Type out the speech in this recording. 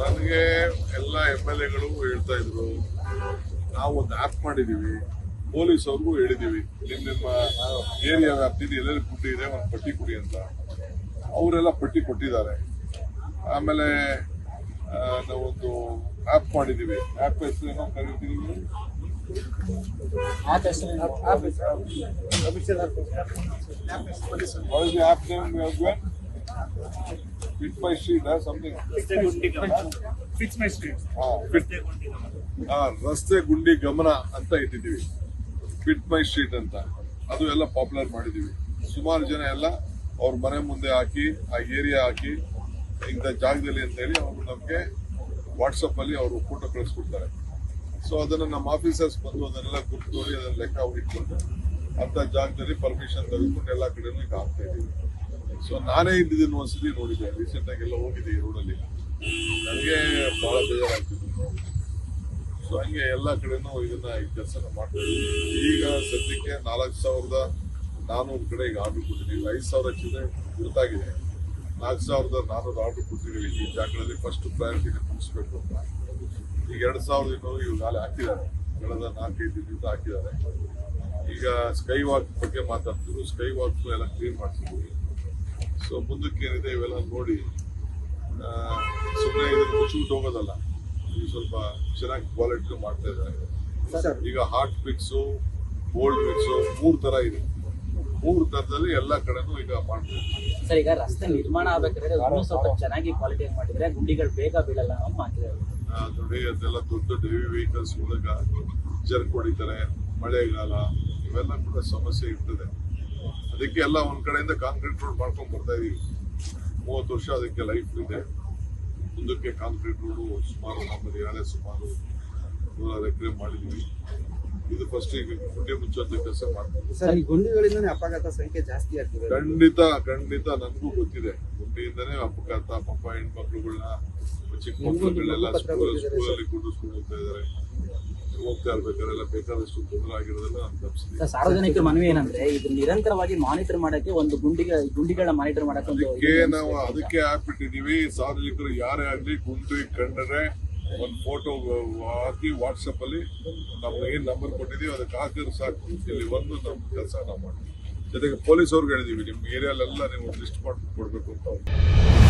ನನಗೆ ಎಲ್ಲ M L ಎಗಳು ಹೇಳ್ತಾ ಇದ್ರು ನಾವು ಒಂದು ಆ್ಯಪ್ ಮಾಡಿದೀವಿ ಪೊಲೀಸ್ ಅವ್ರಿಗೂ ಹೇಳಿದೀವಿ ನಿಮ್ಮ ನಿಮ್ಮ ಏರಿಯಾ ವ್ಯಾಪ್ತಿಲಿ ಎಲ್ಲೆಲ್ಲಿ ಗುಡ್ಡ ಇದೆ ಒಂದು ಪಟ್ಟಿ ಕೊಡಿ ಅಂತ. ಅವರೆಲ್ಲ ಪಟ್ಟಿ ಕೊಟ್ಟಿದ್ದಾರೆ. ಆಮೇಲೆ ನಾವೊಂದು ಆ್ಯಪ್ ಮಾಡಿದ್ದೀವಿ. ಆ್ಯಪ್ ಹೆಸರು ಏನೋ? ಕರಿತೀವಿ app is the my street something fit. Fix my street ಹಾ, ರಸ್ತೆ ಗುಂಡಿ ಗಮನ. ಅಂತ ಇಟ್ಟಿದ್ದೀವಿ. ಫಿಟ್ ಮೈ ಸ್ಟ್ರೀಟ್ ಅಂತ. ಅದು ಎಲ್ಲ ಪಾಪ್ಯುಲರ್ ಮಾಡಿದ್ದೀವಿ. ಸುಮಾರು ಜನ ಎಲ್ಲ ಅವ್ರ ಮನೆ ಮುಂದೆ ಹಾಕಿ ಆ ಏರಿಯಾ ಹಾಕಿ ಇಂಥ ಜಾಗದಲ್ಲಿ ಅಂತ ಹೇಳಿ ಅವರು ನಮಗೆ ವಾಟ್ಸಪ್ಪಲ್ಲಿ ಅವರು ಫೋಟೋ ಕಳಿಸ್ಕೊಡ್ತಾರೆ. ಸೊ ಅದನ್ನ ನಮ್ಮ ಆಫೀಸರ್ಸ್ ಬಂದು ಅದನ್ನೆಲ್ಲ ಗುರುತು ಅದನ್ನ ಲೆಕ್ಕ ಇಟ್ಕೊಂಡು ಅಂತ ಜಾಗದಲ್ಲಿ ಪರ್ಮಿಷನ್ ತೆಗೆದುಕೊಂಡು ಎಲ್ಲ ಕಡೆನೂ ಈಗ ಹಾಕ್ತಾ ಇದೀವಿ ಸೊ ನಾನೇ ಇದ್ದಿದ್ದನ್ನು ಒಂದ್ಸತಿ ನೋಡಿದ್ದೆ. ರೀಸೆಂಟ್ ಆಗಿ ಎಲ್ಲ ಹೋಗಿದ್ದೆ ಈ ರೋಡಲ್ಲಿ ನನಗೆ ಬಹಳ ಬೇಜಾರಾಗ್ತಿತ್ತು. ಸೊ ಹಂಗೆ ಎಲ್ಲ ಕಡೆನೂ ಇದನ್ನ ಈ ಕೆಲಸನ ಮಾಡ್ತಾ ಇದ್ದೀವಿ ಈಗ ಸದ್ಯಕ್ಕೆ ನಾಲ್ಕು ಸಾವಿರದ ನಾನ್ನೂರು ಕಡೆ ಈಗ ಆರ್ಡರ್ ಕೊಟ್ಟಿದ್ದೀವಿ ಐದು ಸಾವಿರ ಚಿಲ್ಲರೆ ಗುರುತಾಗಿದೆ. ನಾಲ್ಕು ಸಾವಿರದ ನಾನೂರು ಆರ್ಡರ್ ಕೊಟ್ಟಿದ್ದೀವಿ. ಈ ಜಾಗಗಳಲ್ಲಿ ಫಸ್ಟ್ ಪ್ರಯಾರಿಟಿ ಮುಗಿಸ್ಬೇಕು ಅಂತ. ಈಗ ಎರಡು ಸಾವಿರದ ಇನ್ನೂರು ನಾಳೆ ಹಾಕಿದ್ದಾರೆ. ಕಳೆದ ನಾಲ್ಕೈದು ದಿನದಿಂದ ಹಾಕಿದ್ದಾರೆ. ಈಗ ಸ್ಕೈ ವಾಕ್ ಬಗ್ಗೆ ಮಾತಾಡ್ತಿದ್ರು. ಸ್ಕೈ ವಾಕ್ ಎಲ್ಲ ಕ್ಲೀನ್ ಮಾಡ್ತಿದ್ವಿ ಸೊ ಮುಂದಕ್ಕೆ ಏನಿದೆ ಇವೆಲ್ಲ ನೋಡಿ ಸುಮ್ಮನೆ ಇದನ್ನು ಮುಚ್ಚಿಬಿಟ್ಟು ಹೋಗೋದಲ್ಲ. ಈಗ ಸ್ವಲ್ಪ ಚೆನ್ನಾಗಿ ಕ್ವಾಲಿಟಿ ಮಾಡ್ತಾ ಇದ್ದಾರೆ. ಈಗ ಹಾರ್ಟ್ ಪಿಕ್ಸು ಗೋಲ್ಡ್ ಪಿಕ್ಸು ಮೂರು ತರ ಇದೆ. ಮೂರು ತರದಲ್ಲಿ ಎಲ್ಲ ಕಡೆನೂ ಈಗ ಮಾಡ್ತೀವಿ ಸರ್ ಈಗ ರಸ್ತೆ ನಿರ್ಮಾಣ ಆಗ್ಬೇಕಾದ್ರೆ ಸ್ವಲ್ಪ ಚೆನ್ನಾಗಿ ಕ್ವಾಲಿಟಿ ಮಾಡಿದ್ರೆ ಗುಂಡಿಗಳು ಬೇಗ ಬೀಳಲ್ಲ ನೋಡಿ ಅದೆಲ್ಲ ದೊಡ್ಡ ದೊಡ್ಡ ಹೆವಿ ವೆಹಿಕಲ್ಸ್ ಮೂಲಕ ಜರ್ಕ್ ಹೊಡಿತಾರೆ ಮಳೆಗಾಲ ಇವೆಲ್ಲ ಕೂಡ ಸಮಸ್ಯೆ ಇರ್ತದೆ. ಅದಕ್ಕೆ ಎಲ್ಲ ಒಂದ್ ಕಡೆಯಿಂದ ಕಾಂಕ್ರೀಟ್ ರೋಡ್ ಮಾಡ್ಕೊಂಡು ಬರ್ತಾ ಇದೀವಿ. ಮೂವತ್ತು ವರ್ಷ ಅದಕ್ಕೆ ಲೈಫ್ ಇದೆ. ಮುಂದಕ್ಕೆ ಕಾಂಕ್ರೀಟ್ ರೋಡು ಸುಮಾರು ನಮ್ಮದು ಯಾರೇ ಸುಮಾರು ನೂರಾರು ಎಕರೆ ಮಾಡಿದ್ವಿ. ಇದು ಫಸ್ಟ್ ಈಗ ಗುಂಡಿ ಮುಚ್ಚುವಂತ ಕೆಲಸ ಮಾಡ್ತೀವಿ ಅಪಘಾತ ಸಂಖ್ಯೆ ಜಾಸ್ತಿ ಆಗ್ತದೆ. ಖಂಡಿತ ಖಂಡಿತ ನನಗೂ ಗೊತ್ತಿದೆ. ಗುಂಡಿಯಿಂದನೇ ಅಪಘಾತ ಪಾಪ ಹೆಣ್ಮಕ್ಳುಗಳನ್ನ ಚಿಕ್ಕ ಮಕ್ಕಳುಗಳೆಲ್ಲ ಸ್ಕೂಲ್ ಸ್ಕೂಲಲ್ಲಿ ಸ್ಕೂಲ್ ಹೋಗ್ತಾ ಇದಾರೆ ಹೋಗ್ತಾ ಇರ್ಬೇಕಾರೆಲ್ಲ ಬೇಕಾದಷ್ಟು ತೊಂದರೆ ಆಗಿರೋದೆಲ್ಲ ಸಾರ್ವಜನಿಕ ತಪ್ಪಿಸಿದೆ ಸಾರ್ವಜನಿಕರ ಮನವಿ ಏನಂದ್ರೆ ಇದು ನಿರಂತರವಾಗಿ ಮಾನಿಟರ್ ಮಾಡಕ್ಕೆ ಒಂದು ಗುಂಡಿಗೆ ಗುಂಡಿಗಳ ಮಾನಿಟರ್ ಮಾಡಕ್ಕೆ ಅದಕ್ಕೆ ನಾವು ಅದಕ್ಕೆ ಆಪ್ ಇಟ್ಟಿದೀವಿ ಸಾರ್ವಜನಿಕರು ಯಾರೇ ಆಗ್ಲಿ ಗುಂಡಿ ಕಂಡರೆ ಒಂದು ಫೋಟೋ ಹಾಕಿ ವಾಟ್ಸಪ್ ಅಲ್ಲಿ ನಮ್ಗೆ ಏನ್ ನಂಬರ್ ಕೊಟ್ಟಿದೀವಿ ಅದಕ್ಕೆ ಹಾಕಿದ್ರೆ ಸಾಕು. ಇಲ್ಲಿ ಒಂದು ನಮ್ಮ ಕೆಲಸ ನಾವು ಮಾಡ್ತೀವಿ. ಜೊತೆಗೆ ಪೊಲೀಸ್ ಅವ್ರಿಗೆ ಹೇಳಿದೀವಿ ನಿಮ್ಮ ಏರಿಯಾಲೆಲ್ಲ ನೀವು ಲಿಸ್ಟ್ ಮಾಡಿ ಕೊಡ್ಬೇಕು ಅಂತ